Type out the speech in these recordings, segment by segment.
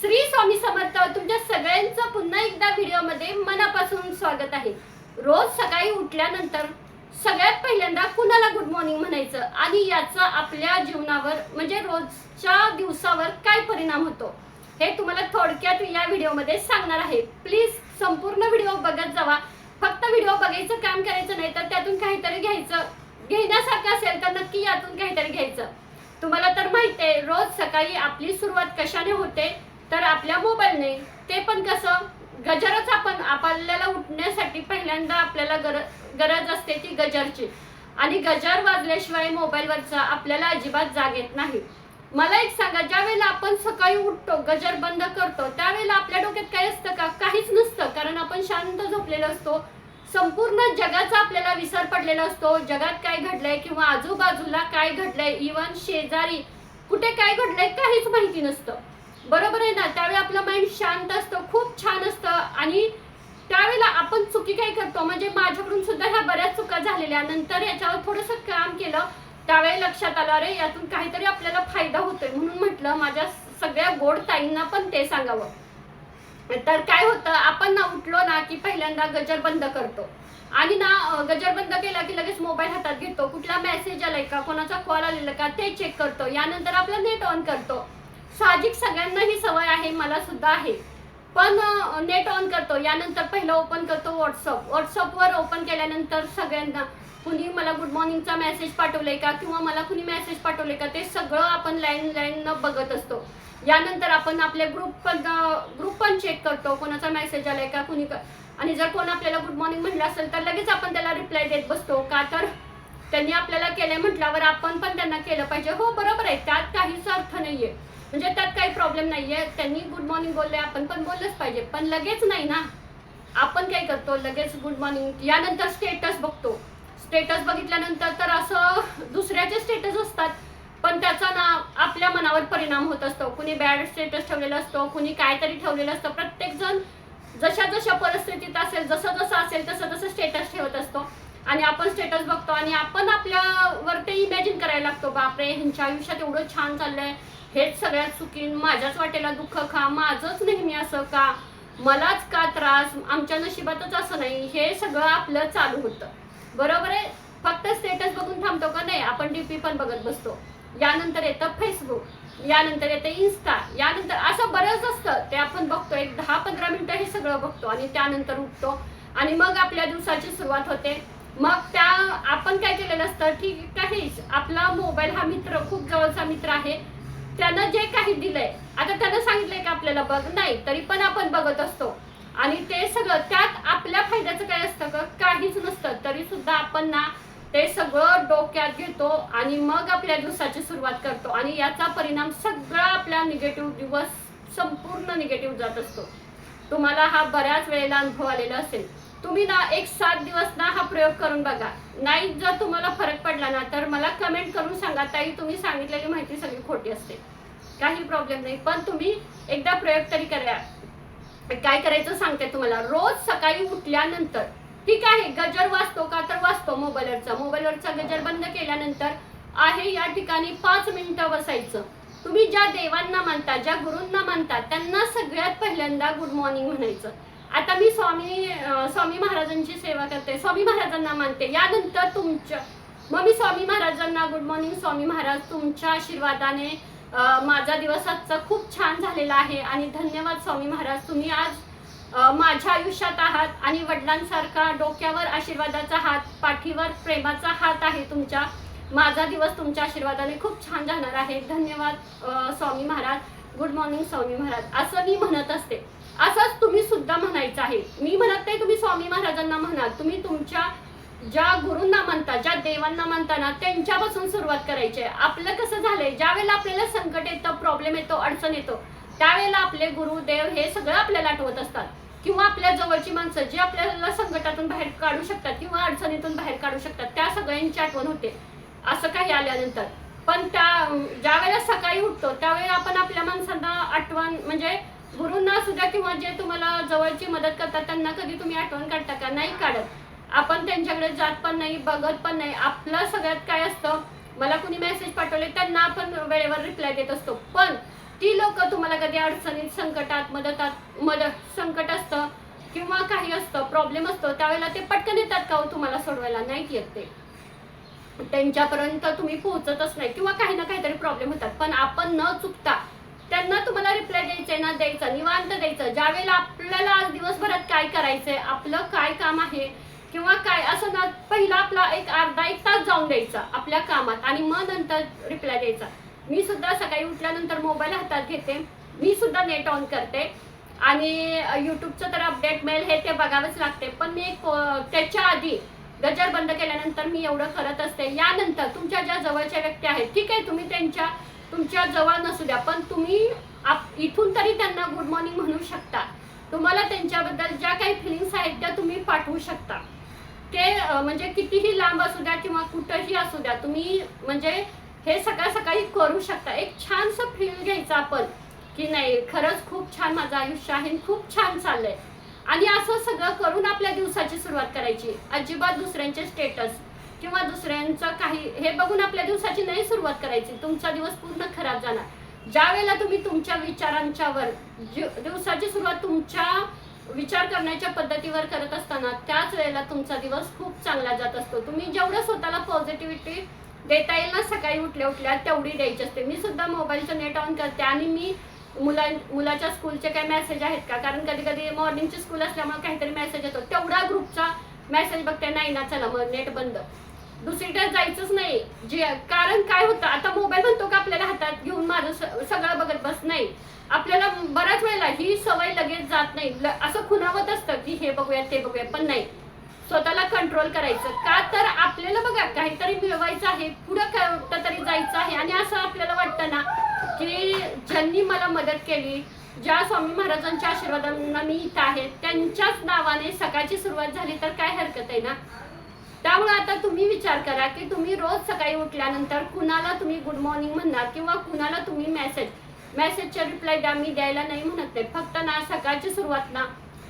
श्री स्वामी समर्थ तुमच्या सगळ्यांचं पुन्हा एकदा व्हिडिओमध्ये मनापासून स्वागत आहे. रोज सकाळी उठल्यानंतर सगळ्यात पहिल्यांदा कुणाला गुड मॉर्निंग म्हणायचं? आणि याचा आपल्या जीवनावर म्हणजे रोजच्या दिवसावर काय परिणाम होतो? हे तुम्हाला थोडक्यात या व्हिडिओमध्ये सांगणार आहे. प्लीज संपूर्ण व्हिडिओ बघत जावा. फक्त व्हिडिओ बघायचं काम करायचं नाही तर त्यातून काहीतरी घ्यायचं. घेण्यासारखं असेल तर नक्की यातून काहीतरी घ्यायचं. तुम्हाला तर माहिती आहे रोज सकाळी आपली सुरुवात कशाने होते? तर आपल्या मोबाईलने ते पण कसं गजरच आपण आपल्याला उठण्यासाठी पहिल्यांदा आपल्याला गर गरज असते ती गजरची. आणि गजर वाजल्याशिवाय मोबाईलवरचा आपल्याला अजिबात जाग येत नाही. मला एक सांगा ज्या वेळेला आपण सकाळी उठतो गजर बंद करतो त्यावेळेला आपल्या डोक्यात काय असतं का? काहीच नसतं कारण आपण शांत झोपलेलो असतो. संपूर्ण जगाचा आपल्याला विसर पडलेला असतो. जगात काय घडलंय किंवा आजूबाजूला काय घडलंय इवन शेजारी कुठे काय घडलंय काहीच माहिती नसतं. बरोबर आहे ना? त्यावेळी आपलं माइंड शांत असतं खूप छान असतं. आणि त्यावेळेला आपण चुकी काय करतो? म्हणजे माझ्याकडून सुद्धा ह्या बऱ्याच चुका झालेल्या. नंतर याच्यावर थोडंसं काम केलं त्यावेळी लक्षात आलं अरे यातून काहीतरी आपल्याला फायदा होतोय. म्हणून म्हटलं माझ्या सगळ्या गोड ताईंना पण ते सांगावं. तर काय होतं आपण ना उठलो ना की पहिल्यांदा गजर बंद करतो. आणि ना गजर बंद केला की लगेच मोबाईल हातात घेतो. कुठला मेसेज आलाय का? कोणाचा कॉल आलेला का? ते चेक करतो. यानंतर आपलं नेट ऑन करतो. साहजिक सगळ्यांना ही सवय आहे मला सुद्धा आहे. पण नेट ऑन करतो. यानंतर पहिलं ओपन करतो व्हॉट्सअप व्हॉट्सअपवर ओपन केल्यानंतर सगळ्यांना कुणी मला गुड मॉर्निंगचा मेसेज पाठवलाय का किंवा मला कुणी मेसेज पाठवले का ते सगळं आपण लाईन लाईन बघत असतो. यानंतर आपण आपले ग्रुप पण ग्रुप पण चेक करतो. कोणाचा मेसेज आलाय का कुणी का? आणि जर कोण आपल्याला गुड मॉर्निंग म्हटलं असेल तर लगेच आपण त्याला रिप्लाय देत बसतो. का तर त्यांनी आपल्याला केलंय म्हटल्यावर आपण पण त्यांना केलं पाहिजे. हो बरोबर आहे. त्यात काहीच अर्थ नाहीये. म्हणजे त्यात काही प्रॉब्लेम नाहीये. त्यांनी गुड मॉर्निंग बोलले आपण पण बोललंच पाहिजे. पण लगेच नाही ना. आपण काय करतो लगेच गुड मॉर्निंग यानंतर स्टेटस बघतो. स्टेटस बघितल्यानंतर तर असं दुसऱ्याचे स्टेटस असतात. पण त्याचा ना आपल्या मनावर परिणाम होत असतो. कुणी बॅड स्टेटस ठेवलेला असतो कुणी काहीतरी ठेवलेलं असतं. प्रत्येक जण जशा जशा परिस्थितीत असेल जसं जसं असेल तसं तसं स्टेटस ठेवत आणि आपण स्टेटस बघतो आणि आपण आपल्यावर ते इमॅजिन करायला लागतो बापरे ह्यांच्या आयुष्यात एवढं छान चाललंय. हेच सगळ्यात चुकीन माझ्याच वाटेला दुःख का माझंच नेहमी असं का? मलाच का त्रास? आमच्या नशिबातच असं नाही. हे सगळं आपलं चालू होतं. बरोबर आहे? फक्त स्टेटस बघून थांबतो का? नाही. आपण डीपी पण बघत बसतो. यानंतर येतं फेसबुक यानंतर येतं इन्स्टा यानंतर असं बरंच असतं. ते आपण बघतो. एक दहा पंधरा मिनटं हे सगळं बघतो आणि त्यानंतर उठतो. आणि मग आपल्या दिवसाची सुरुवात होते. मग त्या आपण काय केलेलं असतं ठीक काही आपला मोबाईल हा मित्र खूप जवळचा मित्र आहे. त्यानं जे काही दिलंय आता त्यानं सांगितलंय का आपल्याला बघ? नाही तरी पण आपण बघत असतो. आणि ते सगळं त्यात आपल्या फायद्याचं काय असतं का? काहीच नसतं. तरी सुद्धा आपण ना ते सगळं डोक्यात घेतो आणि मग आपल्या दिवसाची सुरुवात करतो. आणि याचा परिणाम सगळा आपला निगेटिव्ह दिवस संपूर्ण निगेटिव्ह जात असतो. तुम्हाला हा बऱ्याच वेळेला अनुभव आलेला असेल. तुम्ही ना एक सात दिवस ना हा प्रयोग करून बघा. नाही जर तुम्हाला फरक पडला ना तर मला कमेंट करून सांगा. ताई तुम्ही सांगितलेली माहिती सगळी खोटी असते. काही प्रॉब्लेम नाही. पण तुम्ही एकदा प्रयोग तरी करा. काय करायचं सांगते तुम्हाला. रोज सकाळी उठल्यानंतर ठीक आहे गजर वाचतो का तर वाचतो मोबाईलवरचा. मोबाईलवरचा गजर बंद केल्यानंतर आहे या ठिकाणी पाच मिनिटं बसायचं. तुम्ही ज्या देवांना मानता ज्या गुरूंना मानता त्यांना सगळ्यात पहिल्यांदा गुड मॉर्निंग म्हणायचं. आता मी स्वामी स्वामी महाराजांची सेवा करते. स्वामी महाराजांना मानते. यानंतर तुमच्या मग मी स्वामी महाराजांना गुड मॉर्निंग स्वामी महाराज तुमच्या आशीर्वादाने माझा दिवस आजचा खूप छान झालेला आहे आणि धन्यवाद स्वामी महाराज तुम्ही आज माझ्या आयुष्यात आहात आणि वडिलांसारखा डोक्यावर आशीर्वादाचा हात पाठीवर प्रेमाचा हात आहे तुमच्या. माझा दिवस तुमच्या आशीर्वादाने खूप छान जाणार आहे. धन्यवाद स्वामी महाराज. गुड मॉर्निंग स्वामी महाराज. असं मी म्हणत असते. असंच तुम्ही सुद्धा म्हणायचं आहे. मी म्हणत नाही तुम्ही स्वामी महाराजांना म्हणाल. तुम्ही तुमच्या ज्या गुरूंना म्हणता ज्या देवांना म्हणता ना त्यांच्यापासून सुरुवात करायची आहे. आपलं कसं झालंय ज्या वेळेला आपल्याला संकट येतं प्रॉब्लेम येतो अडचण येतो त्यावेळेला आपले गुरु देव हे सगळं आपल्याला आठवत असतात. किंवा आपल्या जवळची माणसं जी आपल्याला संकटातून बाहेर काढू शकतात किंवा अडचणीतून बाहेर काढू शकतात त्या सगळ्यांची आठवण होते. असं काही आल्यानंतर. पण त्या ज्या वेळेला सकाळी उठतो त्यावेळेला आपण आपल्या माणसांना आठवण म्हणजे गुरुंना सुद्धा किंवा जे तुम्हाला जवळची मदत करतात त्यांना कधी तुम्ही आठवण काढता का? नाही काढत. आपण त्यांच्याकडे जात पण नाही बघत पण नाही. आपलं सगळ्यात काय असतं मला कुणी मेसेज पाठवले त्यांना आपण वेळेवर रिप्लाय देत असतो. पण ती लोक तुम्हाला कधी अडचणीत संकटात मदतात मदत संकट असतं किंवा काही असतं प्रॉब्लेम असतो त्यावेळेला ते पटकन येतात का हो तुम्हाला सोडवायला? नाही येत ते. त्यांच्यापर्यंत तुम्ही पोहोचतच नाही किंवा काही ना काहीतरी प्रॉब्लेम होतात. पण आपण न चुकता त्यांना तुम्हाला रिप्लाय द्यायचा ना द्यायचा निवांत द्यायचं. ज्यावेळेला आपल्याला आज दिवसभरात काय करायचंय आपलं काय काम आहे किंवा काय असं ना पहिला आपला एक अर्धा एक तास जाऊन द्यायचा आपल्या कामात आणि मग नंतर रिप्लाय द्यायचा. मी सुद्धा सकाळी उठल्यानंतर मोबाईल हातात घेते. मी सुद्धा नेट ऑन करते. आणि युट्यूबचं तर अपडेट मिळेल हे ते बघावंच लागते. पण मी त्याच्या आधी गजर बंद केल्यानंतर मी एवढं करत असते. यानंतर तुमच्या ज्या जवळच्या व्यक्ती आहेत ठीक आहे तुम्ही त्यांच्या तुमच्या जवळ नसू द्या पण तुम्ही आप- इथून तरी त्यांना गुड मॉर्निंग म्हणू शकता. तुम्हाला त्यांच्याबद्दल ज्या काही फिलिंग्स आहेत त्या तुम्ही पाठवू शकता. ते म्हणजे कितीही लांब असू द्या किंवा कुठंही असू द्या तुम्ही म्हणजे हे सकाळ सकाळी करू शकता. एक छानसं फील घ्यायचं आपण की नाही खरंच खूप छान माझं आयुष्य आहे आणि खूप छान चाललंय. आणि असं सगळं करून आपल्या दिवसाची सुरुवात करायची. अजिबात दुसऱ्यांचे स्टेटस किंवा दुसऱ्यांचं काही हे बघून आपल्या दिवसाची नाही सुरुवात करायची तुमचा दिवस पूर्ण खराब जाणार. ज्या वेळेला तुम्ही तुमच्या विचारांच्यावर जी- दिवसाची सुरुवात तुमच्या विचार करण्याच्या पद्धतीवर करत असताना त्याच वेळेला तुमचा दिवस खूप चांगला जात असतो. तुम्ही जेवढं स्वतःला पॉझिटिव्हिटी देता येईल ना सकाळी उठल्या उठल्या तेवढी द्यायची असते. मी सुद्धा मोबाईलचं नेट ऑन करते आणि मी मुला मुलाच्या स्कूलचे काही मेसेज आहेत का? कारण कधी कधी मॉर्निंगची स्कूल असल्यामुळे काहीतरी मेसेज येतो. तेवढा ग्रुपचा मेसेज बघते नाही ना चला मग नेट बंद. दुसरीकडे जायचंच नाही. जे कारण काय होतं आता मोबाईल म्हणतो का आपल्याला हातात घेऊन माझं सगळं बघत बस नाही. आपल्याला बऱ्याच वेळेला ही सवय लगेच जात नाही. असं खुणावत असतं की हे बघूया ते बघूया पण नाही. स्वतःला कंट्रोल करायचं. का तर आपल्याला बघा काहीतरी मिळवायचं आहे पुढं कुठं तरी जायचं आहे. आणि असं आपल्याला वाटतं ना की ज्यांनी मला मदत केली ज्या स्वामी महाराजांच्या आशीर्वादांना मी इथं आहे त्यांच्याच नावाने सकाळची सुरुवात झाली तर काय हरकत आहे ना? त्यामुळे आता तुम्ही विचार करा की तुम्ही रोज सकाळी उठल्यानंतर कुणाला तुम्ही गुड मॉर्निंग म्हणणार किंवा कुणाला तुम्ही मेसेज मेसेजचा रिप्लाय द्या मी द्यायला नाही म्हणत नाही फक्त ना सकाळची सुरुवात ना.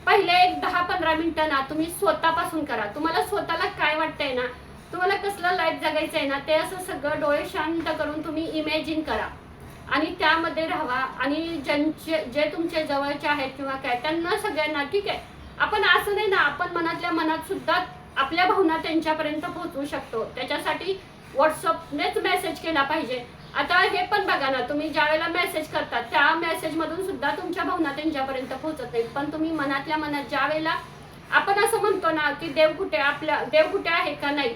पहिले एक दहा पंधरा मिनिटं ना तुम्ही स्वतःपासून करा. तुम्हाला स्वतःला काय वाटतंय ना तुम्हाला कसलं लाईफ जगायचं आहे ना ते असं सगळं डोळे शांत करून तुम्ही इमॅजिन करा. आणि त्यामध्ये राहा. आणि ज्यांचे जे तुमचे जवळचे आहेत किंवा काय त्यांना सगळ्यांना ठीक आहे? आपण असं नाही ना आपण मनातल्या मनात सुद्धा आपल्या भावना त्यांच्यापर्यंत पोहोचवू शकतो. त्याच्यासाठी व्हॉट्सअपनेच मेसेज केला पाहिजे. आता हे पण बघा ना तुम्ही ज्या वेळेला मेसेज करता त्या मेसेज मधून सुद्धा तुमच्या भावना त्यांच्यापर्यंत पोहोचत नाहीत. पण तुम्ही मनातल्या मनात ज्या वेळेला आपण असं म्हणतो ना की देव कुठे आपल्या देव कुठे आहे का नाही?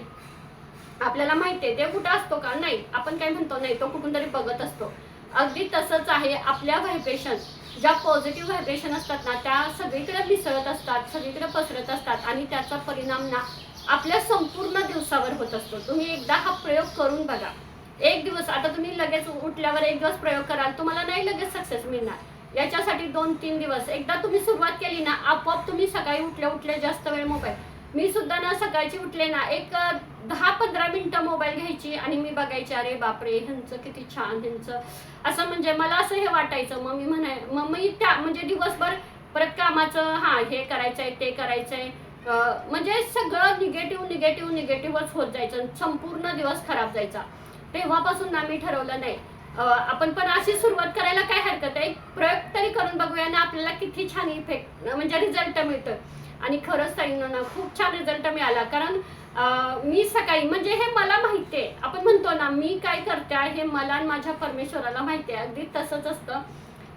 आपल्याला माहिती आहे देव कुठे असतो का नाही? आपण काय म्हणतो नाही तो कुठून तरी बघत असतो. अगदी तसंच आहे आपल्या व्हायब्रेशन ज्या पॉझिटिव्ह व्हायब्रेशन असतात ना त्या सगळीकडे मिसळत असतात सगळीकडे पसरत असतात आणि त्याचा परिणाम ना आपल्या संपूर्ण दिवसावर होत असतो. तुम्ही एकदा हा प्रयोग करून बघा. एक दिवस आता तुम्ही लगेच उठल्यावर एक दिवस प्रयोग कराल तुम्हाला नाही लगेच सक्सेस मिळणार. याच्यासाठी दोन तीन दिवस. एकदा तुम्ही सुरुवात केली ना आपोआप तुम्ही सकाळी उठल्या उठल्या जास्त वेळ मोबाईल मी सुद्धा ना सकाळची उठले ना एक दहा पंधरा मिनिटं मोबाईल घ्यायची आणि मी बघायची अरे बापरे ह्यांचं किती छान ह्यांचं. असं म्हणजे मला असं हे वाटायचं. मग मी म्हणाय मग मी त्या म्हणजे दिवसभर परत कामाचं हा हे करायचंय ते करायचं आहे म्हणजे सगळं निगेटिव्ह निगेटिव्ह निगेटिव्हच होत जायचं संपूर्ण दिवस खराब जायचा. तेव्हापासून ना मी ठरवलं नाही. आपण पण अशी सुरुवात करायला काय हरकत आहे? एक प्रयोग तरी करून बघूया ना आपल्याला किती छान इफेक्ट म्हणजे रिझल्ट मिळतं आणि खरंच ताईंना ना खूप छान रिझल्ट मिळाला. कारण मी सकाळी म्हणजे हे मला माहिती आहे. आपण म्हणतो ना मी काय करते हे मला आणि माझ्या परमेश्वराला माहिती आहे. अगदी तसंच असतं.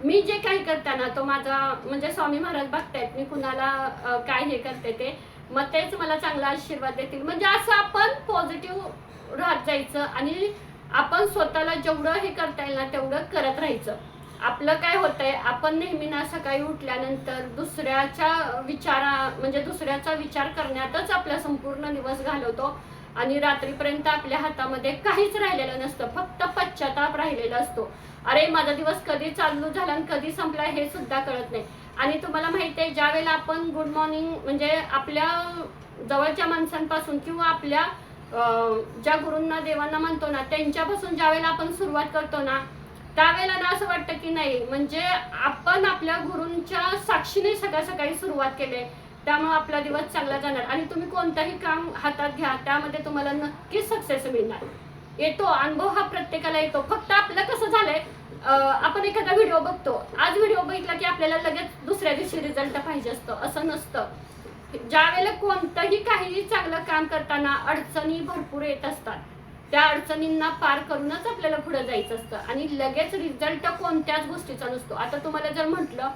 मी जे काही करते ना तो माझा म्हणजे स्वामी महाराज बघतायत मी कुणाला काय हे करते ते मग तेच मला चांगला आशीर्वाद देतील. म्हणजे असं आपण पॉझिटिव्ह राहत जायचं आणि आपण स्वतःला जेवढं हे करता येईल ना तेवढं करत राहायचं. आपलं काय होतंय आपण नेहमी ना सकाळी उठल्यानंतर दुसऱ्याच्या विचारा म्हणजे दुसऱ्याचा विचार करण्यातच आपला संपूर्ण दिवस घालवतो. आणि रात्रीपर्यंत आपल्या हातामध्ये काहीच राहिलेलं नसतं फक्त पश्चाताप राहिलेला असतो. अरे माझा दिवस कधी चालू झाला आणि कधी संपला हे सुद्धा कळत नाही. आणि तुम्हाला माहिती आहे ज्या वेळेला आपण गुड मॉर्निंग म्हणजे आपल्या जवळच्या माणसांपासून किंवा आपल्या ज्या गुरूंना देवांना म्हणतो ना त्यांच्यापासून ज्या वेळेला आपण सुरुवात करतो ना त्यावेळेला ना असं वाटतं की नाही म्हणजे आपण आपल्या गुरूंच्या साक्षीने सकाळ सकाळी सुरुवात केली. त्यामुळे आपला दिवस चांगला जाणार. आणि तुम्ही कोणतंही काम हातात घ्या त्यामध्ये तुम्हाला नक्कीच सक्सेस मिळणार. येतो अनुभव हा प्रत्येकाला येतो. फक्त आपलं कसं झालंय आपण एखादा व्हिडिओ बघतो. आज व्हिडिओ बघितला की आपल्याला लगेच दुसऱ्या दिवशी रिझल्ट पाहिजे असतं. असं नसतं. ज्या वेळेला कोणतंही काही चांगलं काम करताना अडचणी भरपूर येत असतात. त्या अडचणींना पार करूनच आपल्याला पुढे जायचं असतं. आणि लगेच रिझल्ट कोणत्याच गोष्टीचा नसतो. आता तुम्हाला जर म्हटलं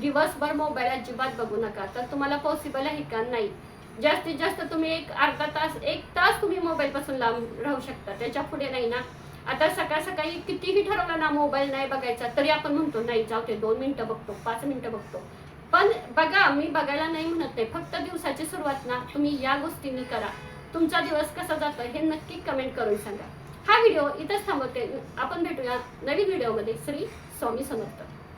दिवसभर मोबाईल अजिबात बघू नका तर तुम्हाला पॉसिबल आहे का? नाही. जास्तीत जास्त तुम्ही एक अर्धा तास एक तास तुम्ही मोबाईल पासून लांब राहू शकता. त्याच्या पुढे नाही ना. आता सकाळ सकाळी कितीही ठरवलं ना मोबाईल नाही बघायचा तरी आपण म्हणतो नाही जाऊ ते दोन मिनिटं बघतो पाच मिनिटं बघतो. पण बघा मी बघायला नाही म्हणत नाही फक्त दिवसाची सुरुवात ना तुम्ही या गोष्टींनी करा. तुमचा दिवस कसा जातो हे नक्की कमेंट करून सांगा. हा व्हिडिओ इथंच थांबवते. आपण भेटूया नवीन व्हिडिओमध्ये श्री स्वामी समर्थ.